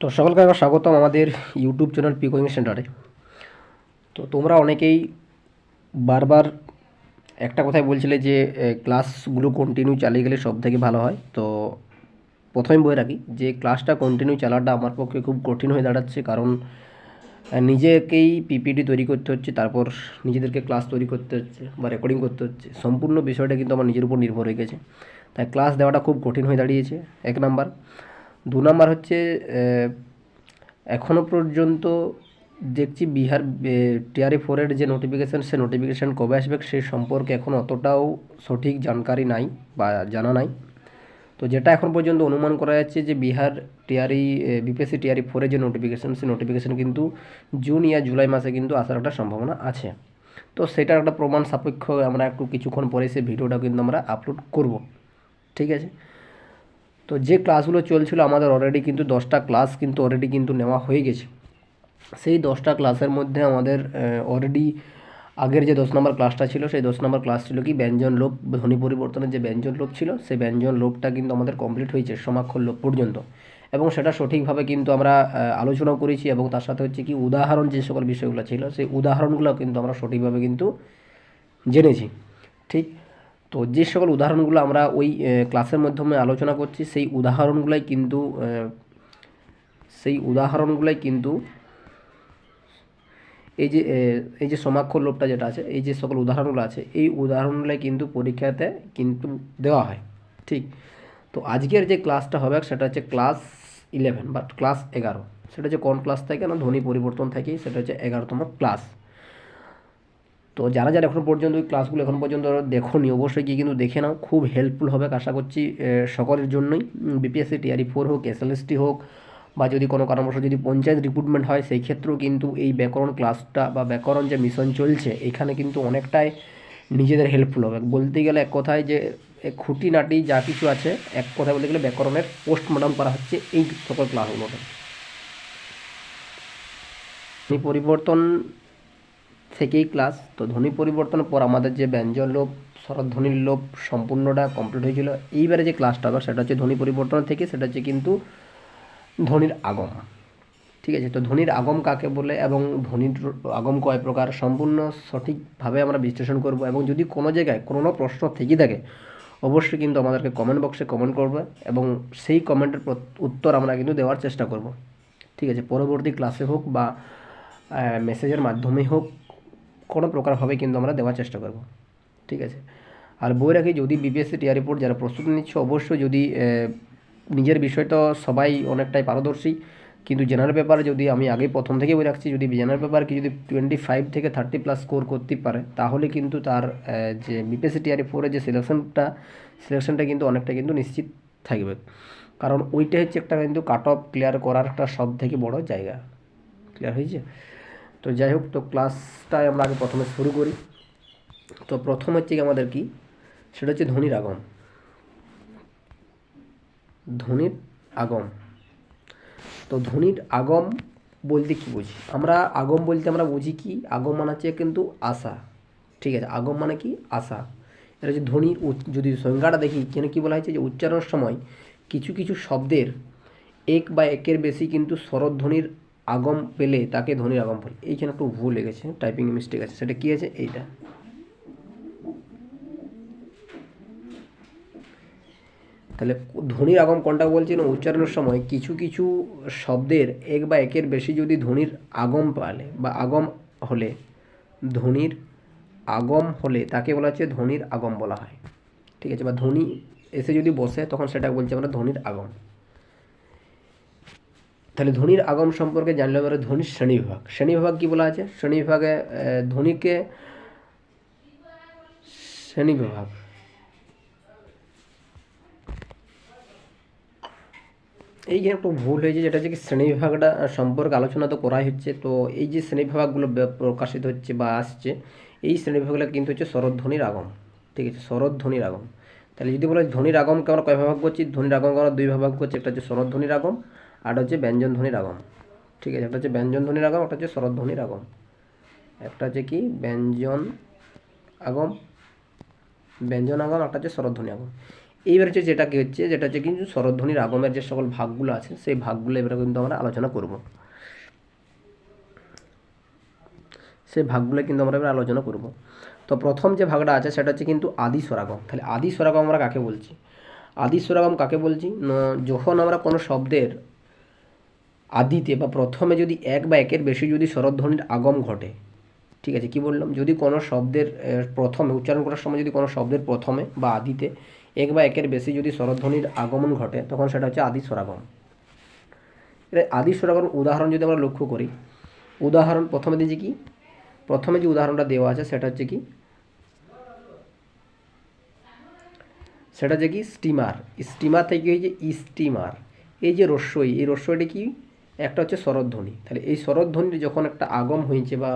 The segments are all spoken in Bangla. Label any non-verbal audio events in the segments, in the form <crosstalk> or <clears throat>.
তো সকলকে আবার স্বাগতম আমাদের ইউটিউব চ্যানেল পি কোচিং সেন্টারে তো তোমরা অনেকেই বারবার একটা কথাই বলছিলে যে ক্লাসগুলো কন্টিনিউ চালিয়ে গেলে সব থেকে ভালো হয়। তো প্রথমে বলে রাখি যে ক্লাসটা কন্টিনিউ চালাটা আমার পক্ষে খুব কঠিন হয়ে দাঁড়াচ্ছে কারণ নিজেকেই পিপিডি তৈরি করতে হচ্ছে, তারপর নিজেদেরকে ক্লাস তৈরি করতে হচ্ছে বা রেকর্ডিং করতে হচ্ছে। সম্পূর্ণ বিষয়টা কিন্তু আমার নিজের উপর নির্ভর হয়ে গেছে। তাই ক্লাস দেওয়াটা খুব কঠিন হয়ে দাঁড়িয়েছে। এক নাম্বার দু নম্বর হচ্ছে এখনও পর্যন্ত দেখছি বিহার টিআরই ফোরের যে নোটিফিকেশান সে নোটিফিকেশান কবে আসবে সে সম্পর্কে এখন অতটাও সঠিক জানকারি নাই বা জানা নাই। তো যেটা এখন পর্যন্ত অনুমান করা যাচ্ছে যে বিহার টিআরই বিপিএসসি টিআরই ফোরের যে নোটিফিকেশান সে নোটিফিকেশান কিন্তু জুন ইয়া জুলাই মাসে কিন্তু আসার একটা সম্ভাবনা আছে। তো সেটার একটা প্রমাণ সাপেক্ষ আমরা একটু কিছুক্ষণ পরে সেই ভিডিওটা কিন্তু আমরা আপলোড করব। ঠিক আছে? তো যে ক্লাসগুলো চলছিল আমাদের অলরেডি কিন্তু দশটা ক্লাস কিন্তু অলরেডি কিন্তু নেওয়া হয়ে গেছে। সেই দশটা ক্লাসের মধ্যে আমাদের অলরেডি আগের যে দশ নম্বর ক্লাসটা ছিল, সেই দশ নম্বর ক্লাস ছিল কি ব্যঞ্জন লোপ, ধ্বনি পরিবর্তনের যে ব্যঞ্জন লোপ ছিল, সেই ব্যঞ্জন লোপটা কিন্তু আমাদের কমপ্লিট হয়েছে সমাক্ষর লোপ পর্যন্ত। এবং সেটা সঠিকভাবে কিন্তু আমরা আলোচনাও করেছি এবং তার সাথে হচ্ছে কি উদাহরণ যে সকল বিষয়গুলো ছিল, সেই উদাহরণগুলো কিন্তু আমরা সঠিকভাবে কিন্তু জেনেছি। ঠিক? তো যে সকল উদাহরণগুলো আমরা ওই ক্লাসের মাধ্যমে আলোচনা করছি, সেই উদাহরণগুলাই কিন্তু সেই উদাহরণগুলাই কিন্তু এই যে এই যে সমাক্ষর লোপটা যেটা আছে, এই যে সকল উদাহরণগুলো আছে, এই উদাহরণগুলাই কিন্তু পরীক্ষাতে কিন্তু দেওয়া হয়, ঠিক? তো আজকের যে ক্লাসটা হবে, সেটা হচ্ছে ক্লাস ইলেভেন বা ক্লাস এগারো। সেটা হচ্ছে কোন ক্লাস থেকে না, ধ্বনি পরিবর্তন থেকে সেটা হচ্ছে এগারোতম ক্লাস। তো যারা যারা এখন পর্যন্ত ওই ক্লাসগুলো এখন পর্যন্ত দেখোনি, অবশ্যই গিয়ে কিন্তু দেখে নাও। খুব হেল্পফুল হবে আশা করছি সকলের জন্যই। বিপিএসসি টিআরই ফোর হোক এসএলএসটি হোক, বা যদি কোনো কারণবশত যদি পঞ্চায়েত রিক্রুটমেন্ট হয়, সেই ক্ষেত্রেও কিন্তু এই ব্যাকরণ ক্লাসটা বা ব্যাকরণ যে মিশন চলছে, এখানে কিন্তু অনেকটাই নিজেদের হেল্পফুল হবে। বলতে গেলে এক কথায় যে খুঁটিনাটি যা কিছু আছে, এক কথায় বলতে গেলে ব্যাকরণের পোস্টমর্টম করা হচ্ছে এই সকল ক্লাসগুলোতে পরিবর্তন থেকেই ক্লাস তো ধ্বনি পরিবর্তনের পর আমাদের যে ব্যঞ্জন লোপ স্বরধ্বনির লোপ সম্পূর্ণটা কমপ্লিট হয়েছিল। এইবারে যে ক্লাসটা হবে, সেটা হচ্ছে ধ্বনি পরিবর্তন থেকে, সেটা হচ্ছে কিন্তু ধ্বনির আগম। ঠিক আছে? তো ধ্বনির আগম কাকে বলে এবং ধ্বনির আগম কয় প্রকার? সম্পূর্ণ সঠিকভাবে আমরা বিশ্লেষণ করব এবং যদি কোনো জায়গায় কোনো প্রশ্ন থেকে থাকে, অবশ্যই কিন্তু আমাদেরকে কমেন্ট বক্সে কমেন্ট করবে এবং সেই কমেন্টের উত্তর আমরা কিন্তু দেওয়ার চেষ্টা করব। ঠিক আছে? পরবর্তী ক্লাসে হোক বা মেসেজের মাধ্যমে হোক কোনো প্রকারভাবে কিন্তু আমরা দেওয়ার চেষ্টা করব। ঠিক আছে? আর বই রাখি, যদি বিপিএসসি টিআর রিপোর্ট যারা প্রস্তুতি নিচ্ছে, অবশ্যই যদি নিজের বিষয় তো সবাই অনেকটাই পারদর্শী। কিন্তু জেনারেল পেপার যদি আমি আগে প্রথম থেকে বই রাখছি, যদি জেনারেল পেপার কি যদি টোয়েন্টি ফাইভ থেকে থার্টি প্লাস স্কোর করতে পারে, তাহলে কিন্তু তার যে বিপিএসসি টিআরই ফোরে যে সিলেকশনটা সিলেকশনটা কিন্তু অনেকটা কিন্তু নিশ্চিত থাকবে। কারণ ওইটা হচ্ছে একটা কিন্তু কাট অফ ক্লিয়ার করার একটা সব থেকে বড় জায়গা। ক্লিয়ার হয়েছে? তো যাই হোক, তো ক্লাসটাই আমরা আগে প্রথমে শুরু করি। তো প্রথম হচ্ছে কি আমাদের কি? সেটা হচ্ছে ধ্বনির আগম। ধ্বনির আগম। তো ধ্বনির আগম বলতে কি বুঝি? আমরা আগম বলতে আমরা বুঝি কি? আগম মানে হচ্ছে কিন্তু আশা। ঠিক আছে, আগম মানে কি? আশা। এটা হচ্ছে ধ্বনির যদি সংজ্ঞাটা দেখি কেন কি বলা হয়েছে যে উচ্চারণের সময় কিছু কিছু শব্দের এক বা একের বেশি কিন্তু স্বরধ্বনির আগম পেলে তাকে ধ্বনির আগম বলে। এইখানে একটু ভুল লেগেছে টাইপিং মিস্টেক আছে। সেটা কী আছে? এইটা। তাহলে ধ্বনির আগম কোনটা বলছি না উচ্চারণের সময় কিছু কিছু শব্দের এক বা একের বেশি যদি ধ্বনির আগম পালে বা আগম হলে ধ্বনির আগম হলে তাকে বলা হচ্ছে ধ্বনির আগম বলা হয়। ঠিক আছে? বা ধ্বনি এসে যদি বসে, তখন সেটা বলছে আমরা ধ্বনির আগম। তাহলে ধ্বনির আগম সম্পর্কে জানলে আমরা ধ্বনির শ্রেণীবিভাগ শ্রেণীবিভাগ কী বলা আছে? শ্রেণীবিভাগে ধ্বনিকে শ্রেণীবিভাগ এইখানে একটু ভুল হয়েছে, যেটা হচ্ছে কি শ্রেণীবিভাগটা সম্পর্কে আলোচনা তো করাই হচ্ছে, তো এই যে শ্রেণীবিভাগগুলো প্রকাশিত হচ্ছে বা আসছে, এই শ্রেণীবিভাগগুলো কিন্তু হচ্ছে শরৎধ্বনির আগম ঠিক আছে শরৎধ্বনির আগম তাহলে যদি বলে ধ্বনির আগমকে আমরা কয় ভাগ করছি? ধ্বনির আগমকে আমরা দুই ভাগ করছি, একটা হচ্ছে শরৎধ্বনির আগম আর হচ্ছে ব্যঞ্জন ধ্বনির আগম। ঠিক আছে, একটা হচ্ছে ব্যঞ্জন ধ্বনির আগম, একটা হচ্ছে শরৎধ্বনির আগম। একটা হচ্ছে কি? ব্যঞ্জন আগম ব্যঞ্জন আগম একটা হচ্ছে শরৎধ্বনি আগম। এইবার হচ্ছে যেটা কি হচ্ছে, যেটা হচ্ছে কিন্তু স্বরধ্বনির আগমের যে সকল ভাগগুলো আছে, সেই ভাগগুলো এবারে কিন্তু আমরা আলোচনা করব। সেই ভাগগুলো কিন্তু আমরা এবার আলোচনা করব। তো প্রথম যে ভাগটা আছে, সেটা হচ্ছে কিন্তু আদি স্বরাগম তাহলে আদি স্বরাগম আমরা কাকে বলছি? আদি স্বরাগম কাকে বলছি? যখন আমরা কোনো শব্দের আদিতে বা প্রথমে যদি এক বা একের বেশি যদি স্বরধ্বনির আগম ঘটে, ঠিক আছে? কি বললাম? যদি কোনো শব্দের প্রথমে, উচ্চারণ করার সময় যদি কোনো শব্দের প্রথমে বা আদিতে এক বা একের বেশি যদি স্বরধ্বনির আগমন ঘটে, তখন সেটা হচ্ছে আদি স্বরাগম। আদি স্বরাগম উদাহরণ যদি আমরা লক্ষ্য করি, উদাহরণ প্রথমে দিয়েছি কি? প্রথমে যে উদাহরণটা দেওয়া আছে সেটা হচ্ছে কি? সেটা হচ্ছে কি? স্টিমার। স্টিমার থেকে হয়েছে স্টিমার, এই যে রস্যই, এই রস্যইটা কি? একটা হচ্ছে স্বরধ্বনি তাহলে এই স্বরধ্বনির যখন একটা আগম হয়েছে বা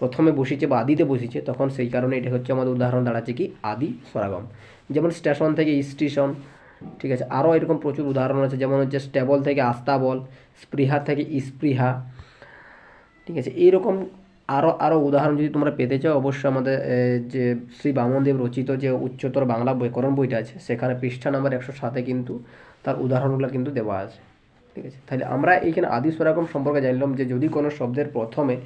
প্রথমে বসেছে বা আদিতে বসেছে, তখন সেই কারণে এটা হচ্ছে আমাদের উদাহরণ দাঁড়াচ্ছে কি? আদি স্বরাগম। যেমন স্টেশন থেকে স্টেশন, ঠিক আছে? আরও এরকম প্রচুর উদাহরণ আছে, যেমন হচ্ছে স্টেবল থেকে আস্তাবল, স্পৃহা থেকে স্পৃহা, ঠিক আছে? এইরকম আরও আরও উদাহরণ যদি তোমরা পেতে চাও, অবশ্যই আমাদের যে শ্রী বামনদেব রচিত যে উচ্চতর বাংলা ব্যাকরণ বইটা আছে, সেখানে পৃষ্ঠা নাম্বার একশো সাতে কিন্তু তার উদাহরণগুলো কিন্তু দেওয়া আছে। ঠিক আছে? তাহলে আমরা এইখানে আদি স্বরাগম সম্পর্কে জানলাম যে যদি কোনো শব্দের প্রথমে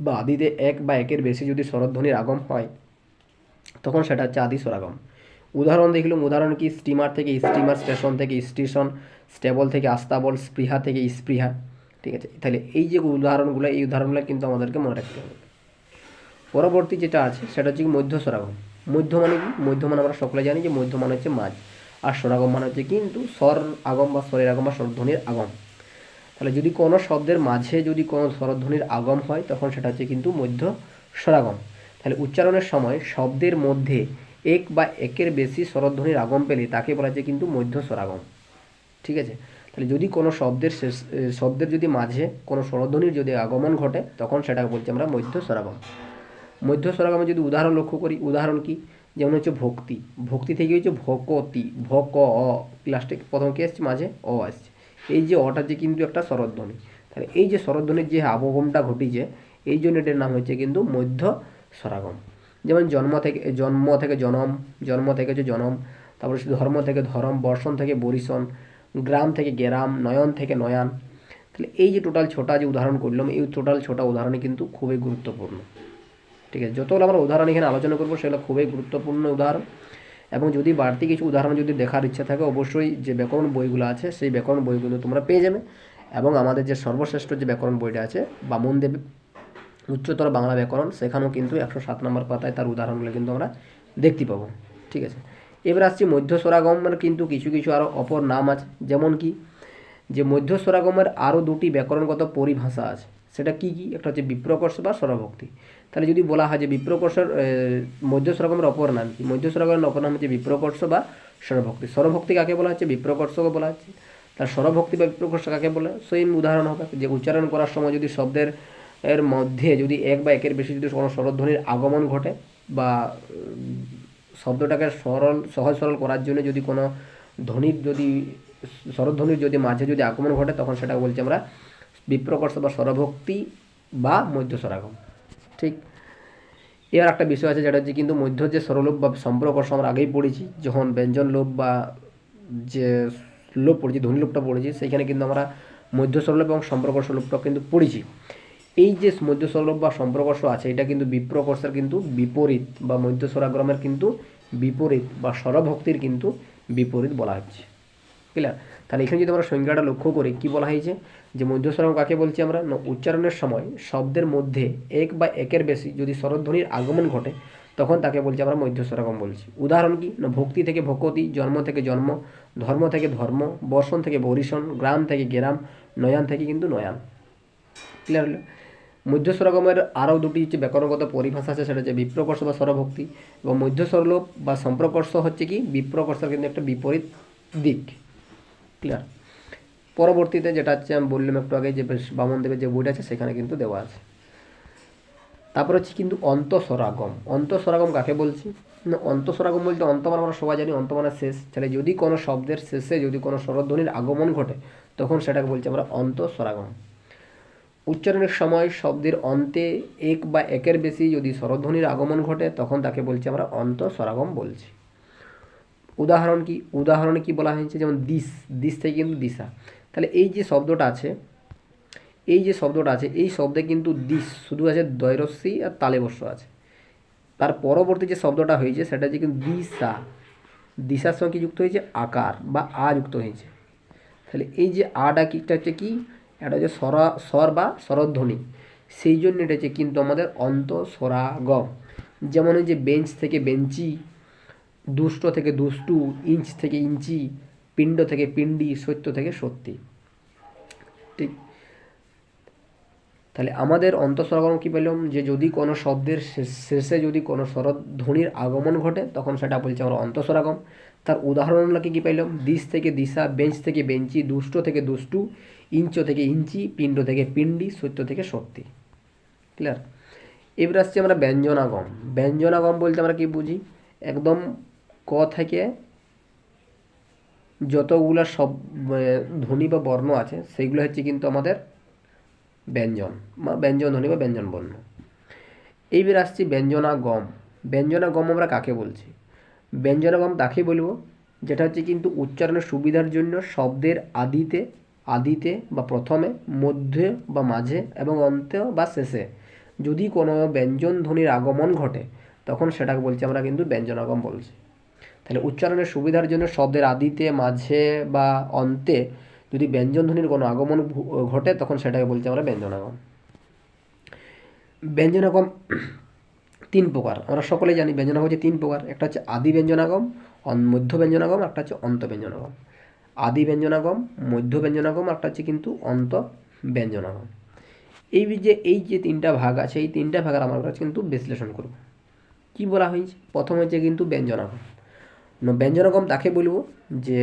বা আদিতে এক বা একের বেশি যদি স্বরধ্বনির আগম হয়, তখন সেটা হচ্ছে আদি স্বরাগম উদাহরণ দেখলাম উদাহরণ কি? স্টিমার থেকে স্টিমার স্টেশন থেকে স্টেশন, স্টেবল থেকে আস্তাবল, স্পৃহা থেকে স্পৃহা, ঠিক আছে? তাহলে এই যে উদাহরণগুলো, এই উদাহরণগুলো কিন্তু আমাদেরকে মনে রাখতে হবে। পরবর্তী যেটা আছে, সেটা হচ্ছে মধ্য স্বরাগম। মধ্য মানে কি? মধ্য মানে আমরা সকলে জানি যে মধ্য মানে হচ্ছে মাঝ। আর স্বরাগম মানে হচ্ছে কিন্তু স্বর আগম বা স্বরের আগম বা স্বরধ্বনির আগম। তাহলে যদি কোনো শব্দের মাঝে যদি কোনো স্বরধ্বনির আগম হয়, তখন সেটা হচ্ছে কিন্তু মধ্য স্বরাগম। তাহলে উচ্চারণের সময় শব্দের মধ্যে এক বা একের বেশি স্বরধ্বনির আগম পেলে তাকে বলা যায় কিন্তু মধ্য স্বরাগম। ঠিক আছে? তাহলে যদি কোনো শব্দের শেষ শব্দের যদি মাঝে কোনো স্বরধ্বনির যদি আগমন ঘটে, তখন সেটাকে বলছি আমরা মধ্য স্বরাগম। মধ্য স্বরাগমে যদি উদাহরণ লক্ষ্য করি, উদাহরণ কি? যেমন হচ্ছে ভক্তি। ভক্তি থেকে হচ্ছে ভকতি, ভক, অ লাস্টে প্রথম কি আসছে মাঝে অ আসছে এই যে অটা যে কিন্তু একটা স্বরধ্বনি তাহলে এই যে স্বরধ্বনির যে আবগমটা ঘটিছে, এই জন্য এটার নাম হচ্ছে কিন্তু মধ্য স্বরাগম যেমন জন্ম থেকে জন্ম থেকে জনম, জন্ম থেকে হচ্ছে জনম, তারপরে ধর্ম থেকে ধরম, বর্ষণ থেকে বরিশন গ্রাম থেকে গেরাম, নয়ন থেকে নয়ান। তাহলে এই যে টোটাল ছোটা যে উদাহরণ করলাম, এই টোটাল ছোটা উদাহরণই কিন্তু খুবই গুরুত্বপূর্ণ। ঠিক আছে, যতগুলো আমরা উদাহরণ এখানে আলোচনা করব, সেগুলো খুবই গুরুত্বপূর্ণ উদাহরণ। এবং যদি বাড়তি কিছু উদাহরণ যদি দেখার ইচ্ছা থাকে, অবশ্যই যে ব্যাকরণ বইগুলো আছে, সেই ব্যাকরণ বইগুলো তোমরা পেয়ে যাবে। এবং আমাদের যে সর্বশ্রেষ্ঠ যে ব্যাকরণ বইটা আছে, বামনদেব, উচ্চতর বাংলা ব্যাকরণ, সেখানেও কিন্তু একশো সাত নম্বর পাতায় তার উদাহরণগুলো কিন্তু আমরা দেখতে পাবো, ঠিক আছে? এবার আসছি মধ্য স্বরাগমের কিন্তু কিছু কিছু আরও অপর নাম আছে, যেমন কি? যে মধ্য স্বরাগমের আরও দুটি ব্যাকরণগত পরিভাষা আছে, সেটা কি কি? একটা হচ্ছে বিপ্রকর্ষ বা স্বরভক্তি। তাহলে যদি বলা হয় যে বিপ্রকর্ষের মধ্য স্বরাগমের অপর নাম কি? মধ্য স্বরাগমের অপর নাম হচ্ছে বিপ্রকর্ষ বা স্বরভক্তি। স্বরভক্তি কাকে বলা হচ্ছে? বিপ্রকর্ষকে বলা হচ্ছে। তার স্বরভক্তি বা বিপ্রকর্ষ কাকে বলে? সেম উদাহরণ হবে। যে উচ্চারণ করার সময় যদি শব্দের এর মধ্যে যদি এক বা একের বেশি যদি কোনো স্বরধ্বনির আগমন ঘটে বা শব্দটাকে সরল, সহজ সরল করার জন্য যদি কোনো ধ্বনির যদি, স্বরধ্বনির যদি মাঝে যদি আগমন ঘটে, তখন সেটা বলছি আমরা বিপ্রকর্ষ বা স্বরভক্তি বা মধ্য স্বরাগম ঠিক। এর একটা বিষয় আছে যেটা হচ্ছে কিন্তু মধ্য যে স্বরলোপ বা সম্প্রকর্ষ আমরা আগেই পড়েছি, যখন ব্যঞ্জন লোপ বা যে লোপ পড়েছি ধ্বনি লোপটা পড়েছি সেইখানে কিন্তু আমরা মধ্য স্বরলোপ এবং সম্প্রকর্ষ লোপটা কিন্তু পড়েছি। এই যে মধ্য স্বরলোপ বা সম্প্রকর্ষ আছে, এটা কিন্তু বিপ্রকর্ষের কিন্তু বিপরীত বা মধ্য স্বরাগ্রমের কিন্তু বিপরীত বা স্বরভক্তির কিন্তু বিপরীত বলা হচ্ছে। ক্লিয়ার তাহলে এখানে যদি আমরা সংজ্ঞাটা লক্ষ্য করি, কি বলা হয়েছে? যে মধ্যস্বরম কাকে বলছি আমরা? না, উচ্চারণের সময় শব্দের মধ্যে এক বা একের বেশি যদি স্বরধ্বনির আগমন ঘটে, তখন তাকে বলছি আমরা মধ্যস্বরাগম বলছি। উদাহরণ কি? না, ভক্তি থেকে ভকতি, জন্ম থেকে জন্ম, ধর্ম থেকে ধর্ম, বর্ষণ থেকে বরিশন গ্রাম থেকে গ্রাম, নয়ান থেকে কিন্তু নয়ান। ক্লিয়ার হলো? মধ্যস্বরগমের আরও দুটি যে ব্যাকরণগত পরিভাষা আছে, সেটা হচ্ছে বিপ্রকর্ষ বা স্বরভক্তি। এবং মধ্যস্বরলোপ বা সম্প্রকর্ষ হচ্ছে কি? বিপ্রকর্ষের কিন্তু একটা বিপরীত দিক। ক্লিয়ার পরবর্তীতে যেটা হচ্ছে আমি বললাম একটু আগে যে বেশ বামনদেবের যে বইটা আছে, সেখানে কিন্তু দেওয়া আছে। তারপর হচ্ছে কিন্তু অন্তঃস্বরাগম অন্তঃস্বরাগম কাকে বলছি? না অন্তঃস্বরাগম বলতে অন্ত মানে আমরা সবাই জানি অন্ত মানে শেষ। তাহলে যদি কোনো শব্দের শেষে যদি কোনো স্বরধ্বনির আগমন ঘটে, তখন সেটাকে বলছি আমরা অন্তঃস্বরাগম উচ্চারণের সময় শব্দের অন্তে এক বা একের বেশি যদি স্বরধ্বনির আগমন ঘটে, তখন তাকে বলছি আমরা অন্তঃস্বরাগম বলছি। উদাহরণ কি? উদাহরণে কি বলা হয়েছে? যেমন দিস দিস থেকে কিন্তু দিশা। তাহলে এই যে শব্দটা আছে, এই যে শব্দটা আছে, এই শব্দে কিন্তু দিস শুধু আছে দৈরস্যি আর তালেবস্য আছে। তার পরবর্তী যে শব্দটা হয়েছে, সেটা হচ্ছে কিন্তু দিশা। দিশার সঙ্গে কি যুক্ত হয়েছে? আকার বা আ যুক্ত হয়েছে। তাহলে এই যে আটা কিটা হচ্ছে কি? এটা হচ্ছে স্বর স্বর বা স্বরধ্বনি। সেই জন্য এটা হচ্ছে কিন্তু আমাদের অন্ত স্বরাগম যেমন এই যে বেঞ্চ থেকে বেঞ্চি দুষ্ট থেকে দুষ্টু, ইঞ্চ থেকে ইঞ্চি, পিণ্ড থেকে পিণ্ডি, সত্য থেকে সত্যি। ঠিক? তাহলে আমাদের অন্তঃস্বরগম কী পেলাম? যে যদি কোনো শব্দের শেষ- যদি কোনো স্বরধ্বনির আগমন ঘটে, তখন সেটা বলছে আমরা অন্তঃস্বরাগম তার উদাহরণগুলোকে কী পাইলাম দিশ থেকে দিশা, বেঞ্চ থেকে বেঞ্চি, দুষ্ট থেকে দুষ্টু, ইঞ্চ থেকে ইঞ্চি, পিণ্ড থেকে পিণ্ডি, সত্য থেকে সত্যি। ক্লিয়ার? এবার আসছে আমরা ব্যঞ্জনাগম। ব্যঞ্জনাগম বলতে আমরা কি বুঝি? একদম ক থেকে যতগুলো সব ধ্বনি বা বর্ণ আছে সেইগুলো হচ্ছে কিন্তু আমাদের ব্যঞ্জন বা ব্যঞ্জন ধ্বনি বা ব্যঞ্জন বর্ণ। এইবার আসছি ব্যঞ্জনা গম। ব্যঞ্জনা গম আমরা কাকে বলছি? ব্যঞ্জনা গম তাকে বলব যেটা হচ্ছে কিন্তু উচ্চারণের সুবিধার জন্য শব্দের আদিতে আদিতে বা প্রথমে, মধ্যে বা মাঝে এবং অন্তে বা শেষে। যদি কোনো ব্যঞ্জন ধ্বনির আগমন ঘটে, তখন সেটাকে বলছি আমরা কিন্তু ব্যঞ্জনাগম বলছি। তাহলে উচ্চারণের সুবিধার জন্য শব্দের আদিতে, মাঝে বা অন্তে যদি ব্যঞ্জন ধ্বনির কোনো আগমন ঘটে, তখন সেটাকে বলছি আমরা ব্যঞ্জনাগম ব্যঞ্জনাগম <clears throat> তিন প্রকার। আমরা সকলে জানি ব্যঞ্জনাগম হচ্ছে তিন প্রকার। একটা হচ্ছে আদি ব্যঞ্জনাগম মধ্য ব্যঞ্জনাগম একটা হচ্ছে অন্ত ব্যঞ্জনাগম আদি ব্যঞ্জনাগম মধ্য ব্যঞ্জনাগম একটা হচ্ছে কিন্তু অন্ত ব্যঞ্জনাগম এই যে এই যে তিনটা ভাগ আছে, এই তিনটা ভাগের আমরা কিন্তু বিশ্লেষণ করব। কি বলা হয়েছে? প্রথম হচ্ছে কিন্তু ব্যঞ্জনাগম ব্যঞ্জনাগম তাকে বলব যে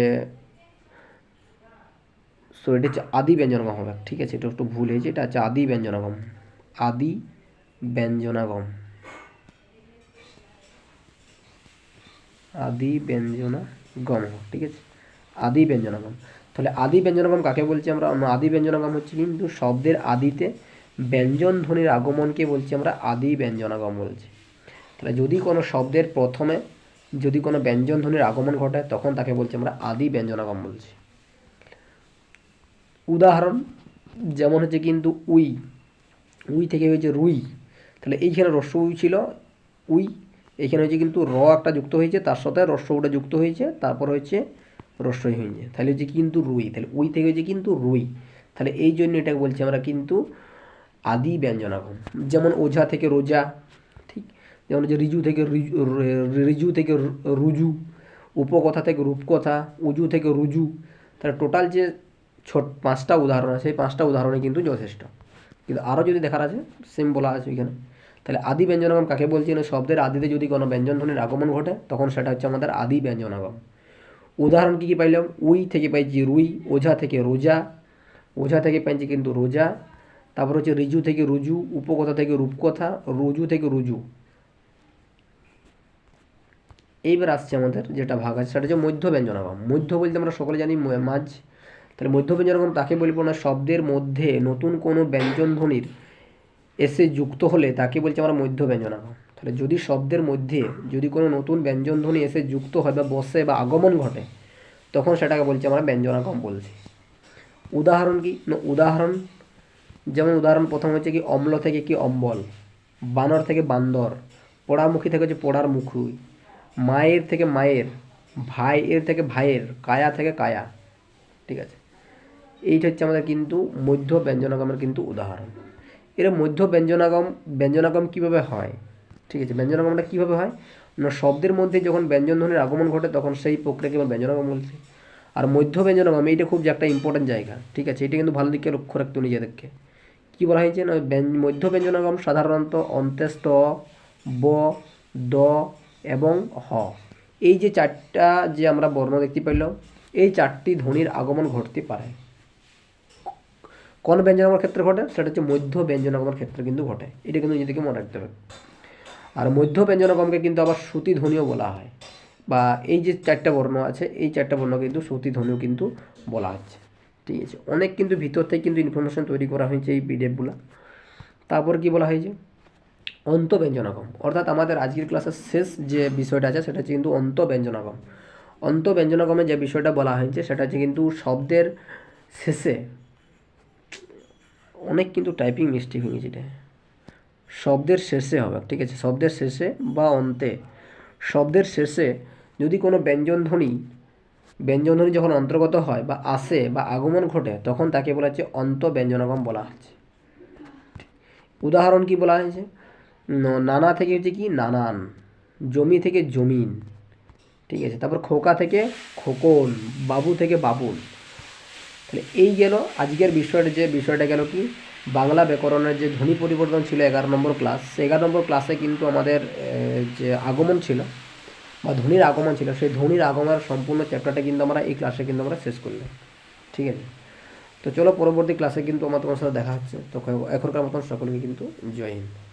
সো এটা হচ্ছে আদি ব্যঞ্জনগম হবে, ঠিক আছে? এটা একটু ভুল হয়েছে, এটা হচ্ছে আদি ব্যঞ্জনাগম আদি ব্যঞ্জনাগম। আদি ব্যঞ্জনাগম, ঠিক আছে? আদি ব্যঞ্জনাগম। তাহলে আদি ব্যঞ্জনাগম কাকে বলছি আমরা আদি ব্যঞ্জনাগম হচ্ছে কিন্তু শব্দের আদিতে ব্যঞ্জন ধ্বনির আগমনকে বলছি আমরা আদি ব্যঞ্জনাগম বলছি। তাহলে যদি কোনো শব্দের প্রথমে যদি কোনো ব্যঞ্জন ধ্বনির আগমন ঘটে তখন তাকে বলছি আমরা আদি ব্যঞ্জনাগম বলছি। উদাহরণ, যেমন হচ্ছে কিন্তু উই উই থেকে হয়েছে রুই, তাহলে এইখানে রস্য উই ছিল, উই, এখানে হচ্ছে কিন্তু র একটা যুক্ত হয়েছে, তার সাথে রস্য উটা যুক্ত হয়েছে, তারপর হচ্ছে রস্যই হয়েছে, তাহলে হচ্ছে কিন্তু রুই, তাহলে উই থেকে হয়েছে কিন্তু রুই, তাহলে এই জন্য এটাকে বলছি আমরা কিন্তু আদি ব্যঞ্জনাগম। যেমন ওঝা থেকে রোজা যেমন হচ্ছে রিজু থেকে রিজু থেকে রুজু, উপকথা থেকে রূপকথা, উজু থেকে রুজু তাহলে টোটাল যে ছোট পাঁচটা উদাহরণ আছে এই পাঁচটা উদাহরণই কিন্তু যথেষ্ট। কিন্তু আরও যদি দেখার আছে সেম বলা আছে ওইখানে। তাহলে আদি ব্যঞ্জনাগম কাকে বলছি না শব্দের আদিতে যদি কোনো ব্যঞ্জন ধ্বনির আগমন ঘটে, তখন সেটা হচ্ছে আমাদের আদি ব্যঞ্জনাগম উদাহরণ কী কী পাইলাম? উই থেকে পাইছি রুই, ওঝা থেকে রোজা, ওঝা থেকে পাইছি কিন্তু রোজা, তারপর হচ্ছে রিজু থেকে রুজু, উপকথা থেকে রূপকথা, রুজু থেকে রুজু। এইবার আসছে আমাদের যেটা ভাগ আছে, সেটা হচ্ছে মধ্য ব্যঞ্জনাগম। মধ্য বলতে আমরা সকলে জানি মাঝ। তাহলে মধ্য ব্যঞ্জনাগম তাকে বলব না, শব্দের মধ্যে নতুন কোনো ব্যঞ্জন ধ্বনির এসে যুক্ত হলে তাকে বলছি আমরা মধ্য ব্যঞ্জনাগম। তাহলে যদি শব্দের মধ্যে যদি কোনো নতুন ব্যঞ্জন ধ্বনি এসে যুক্ত হয় বা বসে বা আগমন ঘটে, তখন সেটাকে বলছি আমরা ব্যঞ্জনাগম বলছি। উদাহরণ কি? উদাহরণ, যেমন উদাহরণ প্রথম হচ্ছে কি, অম্ল থেকে কি, অম্বল। বানর থেকে বান্দর। পোড়ামুখী থেকে হচ্ছে পোড়ার মুখুই। মায়ের থেকে মায়ের ভাই এর থেকে ভাইয়ের, কায়া থেকে কায়া, ঠিক আছে? এইটা হচ্ছে আমাদের কিন্তু মধ্য ব্যঞ্জনাগমের কিন্তু উদাহরণ। এর মধ্য ব্যঞ্জনাগম ব্যঞ্জনাগম কীভাবে হয়? ঠিক আছে, ব্যঞ্জনাগমটা কীভাবে হয়? না, শব্দের মধ্যে যখন ব্যঞ্জন ধ্বনির আগমন ঘটে, তখন সেই প্রক্রিয়াকে আমরা ব্যঞ্জনাগম বলছি। আর মধ্য ব্যঞ্জনাগম, এইটা খুব যে একটা ইম্পর্টেন্ট জায়গা, ঠিক আছে? এটা কিন্তু ভালো দিকে লক্ষ্য রাখতে নিজেদেরকে। কী বলা হয়েছে? না মধ্য ব্যঞ্জনাগম সাধারণত অন্ত্যেষ্ট ব, দ এবং হ। এই যে চারটা যে আমরা বর্ণ দেখতে পাইলাম এই চারটি ধ্বনির আগমন ঘটতে পারে। কোন ব্যঞ্জনাগমের ক্ষেত্রে ঘটে? সেটা হচ্ছে মধ্য ব্যঞ্জনাগমের ক্ষেত্রে কিন্তু ঘটে। এটা কিন্তু নিজেদেরকে মনে রাখতে হবে। আর মধ্য ব্যঞ্জনাগমকে কিন্তু আবার শ্রুতি ধ্বনিও বলা হয়। বা এই যে চারটা বর্ণ আছে, এই চারটা বর্ণ কিন্তু শ্রুতি ধ্বনিও কিন্তু বলা হচ্ছে। ঠিক আছে? অনেক কিন্তু ভিতর থেকে কিন্তু ইনফরমেশন তৈরি করা হয়েছে এই পিডিএফগুলো তারপর কি বলা হয়েছে? অন্ত ব্যঞ্জনাগম অর্থাৎ আমাদের আজকের ক্লাসের শেষ যে বিষয়টা আছে, সেটা হচ্ছে কিন্তু অন্ত ব্যঞ্জনাগম অন্ত ব্যঞ্জনগমে যে বিষয়টা বলা হয়েছে, সেটা হচ্ছে কিন্তু শব্দের শেষে অনেক কিন্তু টাইপিং মিস্টেক হয়ে গেছে এটা শব্দের শেষে হবে, ঠিক আছে? শব্দের শেষে বা অন্তে। শব্দের শেষে যদি কোনো ব্যঞ্জনধ্বনি ব্যঞ্জনধ্বনি যখন অন্তর্গত হয় বা আসে বা আগমন ঘটে, তখন তাকে বলা হচ্ছে অন্ত ব্যঞ্জনগম বলা হচ্ছে। উদাহরণ কি বলা হয়েছে? নানা থেকে হচ্ছে কি নানান, জমি থেকে জমিন, ঠিক আছে? তারপর খোকা থেকে খোকন, বাবু থেকে বাবুল তাহলে এই গেল আজকের বিষয়টা যে বিষয়টা গেল কি? বাংলা ব্যাকরণের যে ধ্বনি পরিবর্তন ছিল এগারো নম্বর ক্লাস এগারো নম্বর ক্লাসে কিন্তু আমাদের যে আগমন ছিল, বা ধ্বনির আগমন ছিল, সেই ধ্বনির আগমনের সম্পূর্ণ চ্যাপ্টারটা কিন্তু আমরা এই ক্লাসে কিন্তু আমরা শেষ করলাম, ঠিক আছে? তো চলো পরবর্তী ক্লাসে কিন্তু আমার তোমার সাথে দেখা হচ্ছে, তো এখনকার মতন সকলকে কিন্তু জয় হিন্দ।